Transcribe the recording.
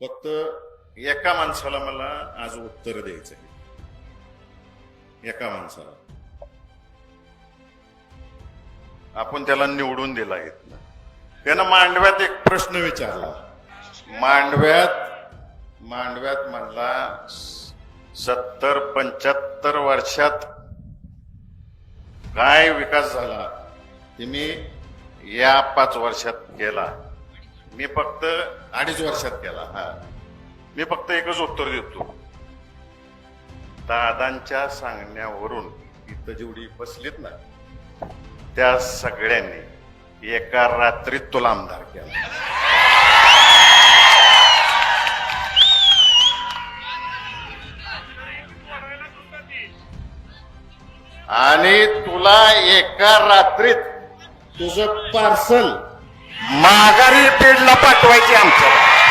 फक्त एका माणसाला मला आज उत्तर द्यायचं आहे. एका माणसाला. आपण त्याला निवडून दिला येत त्यानं मांडव्यात एक प्रश्न विचारला. मांडव्यात मांडव्यात म्हणला सत्तर पंच्याहत्तर वर्षात काय विकास झाला? ते मी या पाच वर्षात केला. मी फक्त अडीच वर्षात केला हा. मी फक्त एकच उत्तर देतो. दादांच्या सांगण्यावरून इथं जेवढी बसलीत ना त्या सगळ्यांनी एका रात्रीत तुला आमदार केला. आणि तुला एका रात्रीत तुझं पार्सल माग ડાયરેક્ટલી આમ કરો